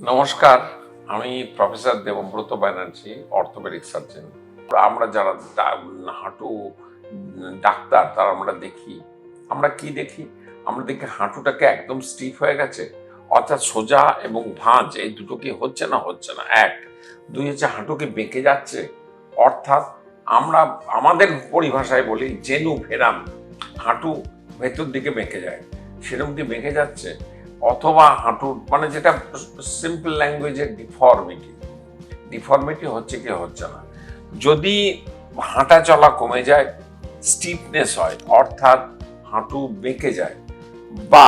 নমস্কার, আমি professor Debabrata Banerjee, orthopaedic surgeon. আমরা যারা হাঁটু ডাক্তার, তারা আমরা দেখি। আমরা কি দেখি? আমরা দেখি হাঁটুটাকে একদম স্টিফ হয়ে গেছে, অর্থাৎ সোজা এবং ভাঁজ, এই দুটো কি হচ্ছে না হচ্ছে না? এক। দুই হচ্ছে হাঁটুকে বেঁকে যাচ্ছে? অর্থাৎ আমরা, আমাদের পরিভাষায় বলি জেনু ফেরাম, হাঁটু ভেতর দিকে বেঁকে যায়। সেরকম কি বেঁকে যাচ্ছে? অথবা হাঁটুর মানে যেটা সিম্পল ল্যাঙ্গুয়েজের ডিফর্মিটি ডিফর্মিটি হচ্ছে কি, হচ্ছে না। যদি হাঁটা চলা কমে যায় স্টিফনেস হয়, অর্থাৎ হাঁটু বেঁকে যায়, বা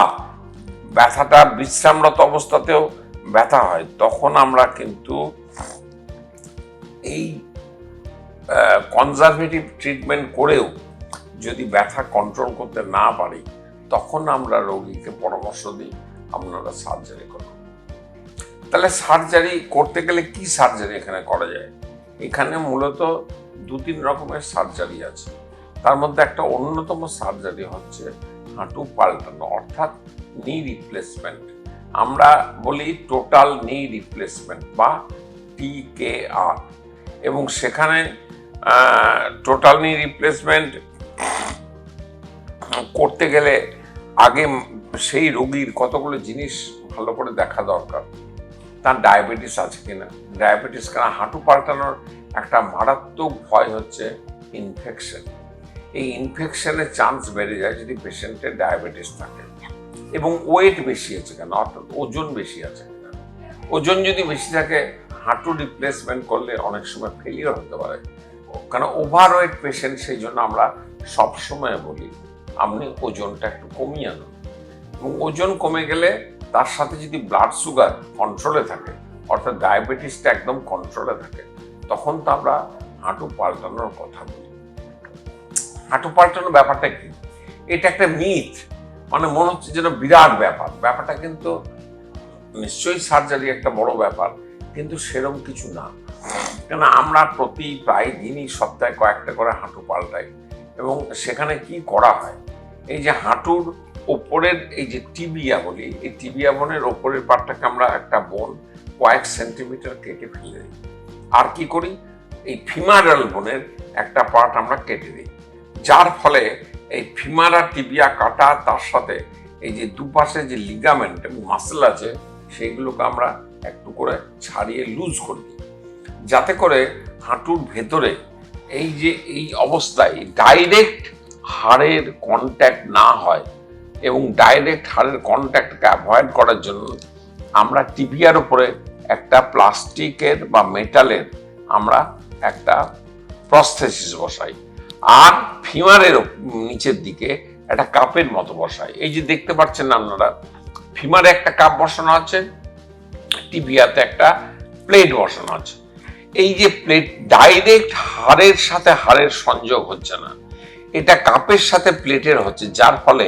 ব্যথাটা, বিশ্রামরত অবস্থাতেও ব্যথা হয়, তখন আমরা কিন্তু এই কনজারভেটিভ ট্রিটমেন্ট করেও যদি ব্যথা কন্ট্রোল করতে না পারি, তখন আমরা রোগীকে পরামর্শ দিই। আপনারা সার্জারি করুন তাহলে সার্জারি করতে গেলে কি সার্জারি এখানে করা যায়? এখানে মূলত দু তিন রকমের সার্জারি আছে। তার মধ্যে একটা অন্যতম সার্জারি হচ্ছে হাঁটু পাল্টানো, অর্থাৎ নি রিপ্লেসমেন্ট আমরা বলি টোটাল নি রিপ্লেসমেন্ট বা টি আর এবং সেখানে টোটাল নি রিপ্লেসমেন্ট করতে গেলে আগে সেই রোগীর কতগুলো জিনিস ভালো করে দেখা দরকার? তার ডায়াবেটিস আছে কিনা? ডায়াবেটিস কেন? হাঁটু পাল্টানোর একটা মারাত্মক ভয় হচ্ছে ইনফেকশন এই ইনফেকশনের চান্স বেড়ে যায় যদি পেশেন্টের ডায়াবেটিস থাকে। এবং ওয়েট বেশি আছে কেন? অর্থাৎ ওজন বেশি আছে কিনা? ওজন যদি বেশি থাকে, হাঁটু রিপ্লেসমেন্ট করলে অনেক সময় ফেলিওর হতে পারে। কারণ ওভার ওয়েট পেশেন্ট সেই জন্য আমরা সবসময় বলি, আপনি ওজনটা একটু কমিয়ে আনুন। ওজন কমে গেলে তার সাথে যদি ব্লাড সুগার কন্ট্রোলে থাকে, অর্থাৎ ডায়াবেটিসটা একদম কন্ট্রোলে থাকে, তখন তো আমরা হাঁটু পাল্টানোর কথা বলি। হাঁটু পাল্টানোর ব্যাপারটা কি? এটা একটা মিথ মানে মনে হচ্ছে যেন বিরাট ব্যাপার। ব্যাপারটা কিন্তু নিশ্চয়ই সার্জারি একটা বড় ব্যাপার, কিন্তু সেরম কিছু না। কেন আমরা প্রতি প্রায় দিনই সপ্তাহে কয়েকটা করে হাঁটু পাল্টাই, এবং সেখানে কি করা হয়? এই যে হাঁটুর ওপরের এই যে টিবিয়া বলি এই টিবিয়া বনের ওপরের পাটটাকে আমরা একটা বোন কয়েক সেন্টিমিটার কেটে ফেলে দিই। আর কি করি? এই ফিমারাল বোনের একটা পার্ট আমরা কেটে দিই। যার ফলে এই ফিমারা টিবিয়া কাটা, তার সাথে এই যে দুপাশে যে লিগামেন্ট এবং মাসেল আছে সেইগুলোকে আমরা একটু করে ছাড়িয়ে লুজ করে দিই। যাতে করে হাঁটুর ভেতরে এই যে এই অবস্থায় ডাইরেক্ট হাড়ের কন্ট্যাক্ট না হয়। এবং ডাইরেক্ট হাড়ের কন্ট্যাক্টকে অ্যাভয়েড করার জন্য আমরা টিভিয়ার উপরে একটা প্লাস্টিকের বা মেটালের আমরা একটা প্রস্থেসিস বসাই। আর ফিমারের নিচের দিকে একটা কাপের মতো বসাই। এই যে দেখতে পাচ্ছেন আপনারা ফিমারে একটা কাপ বসানো আছে টিভিয়াতে একটা প্লেট বসানো আছে। এই যে প্লেট ডাইরেক্ট হাড়ের সাথে হাড়ের সংযোগ হচ্ছে না, এটা কাপের সাথে প্লেটের হচ্ছে, যার ফলে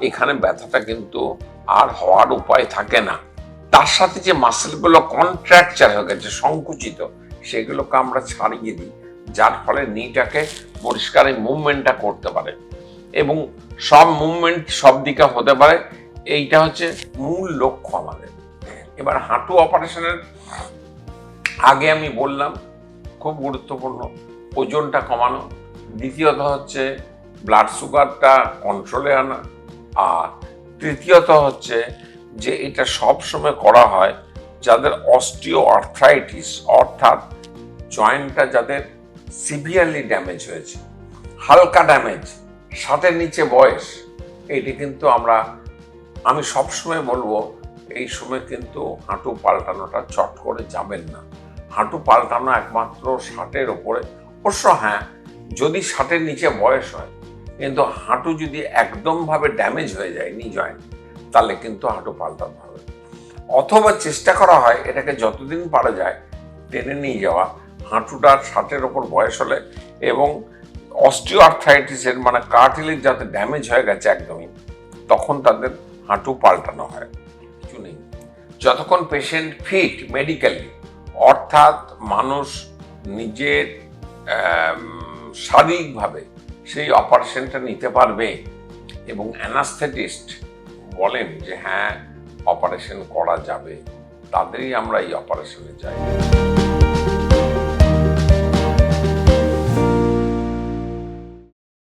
এখানে ব্যথাটা কিন্তু আর হওয়ার উপায় থাকে না। তার সাথে যে মাসেলগুলো কন্ট্রাকচার হয়ে গেছে, সংকুচিত, সেগুলোকে আমরা ছাড়িয়ে দিই। যার ফলে নিটাকে পরিষ্কার এই মুভমেন্টটা করতে পারে। এবং সব মুভমেন্ট সব দিকে হতে পারে। এইটা হচ্ছে মূল লক্ষ্য আমাদের। এবার হাঁটু অপারেশনের আগে আমি বললাম, খুব গুরুত্বপূর্ণ, ওজনটা কমানো। দ্বিতীয়ত হচ্ছে ব্লাড সুগারটা কন্ট্রোলে আনা। আর তৃতীয়ত হচ্ছে যে এটা সব সময় করা হয় যাদের অস্টিও আর্থ্রাইটিস অর্থাৎ জয়েন্টটা যাদের সিভিয়ারলি ড্যামেজ হয়েছে, হালকা ড্যামেজ ষাটের নিচে বয়স, এটি কিন্তু আমরা, আমি সবসময় বলব, এই সময় কিন্তু হাঁটু পাল্টানোটা চট করে যাবেন না। হাঁটু পাল্টানো একমাত্র ষাটের ওপরে, অবশ্য হ্যাঁ যদি ষাটের নিচে বয়স হয় কিন্তু হাঁটু যদি একদমভাবে ড্যামেজ হয়ে যায় নি জয়েন্ট তাহলে কিন্তু হাঁটু পাল্টাতে হবে। অথবা চেষ্টা করা হয়, এটাকে যতদিন পারা যায়, টেনে নিয়ে যাওয়া। হাঁটুটার ষাটের ওপর বয়স হলে এবং অস্টিও আর্থাইটিসের মানে কার্টিলের যাতে ড্যামেজ হয়ে গেছে একদমই, তখন তাদের হাঁটু পাল্টানো হয়। কিছু নেই। যতক্ষণ পেশেন্ট ফিট মেডিকেলি অর্থাৎ মানুষ নিজের শারীরিকভাবে সেই অপারেশনটা নিতে পারবে। এবং অ্যানাস্থেটিস্ট বলেন যে হ্যাঁ অপারেশন করা যাবে। তাদেরই আমরা এই অপারেশনে চাই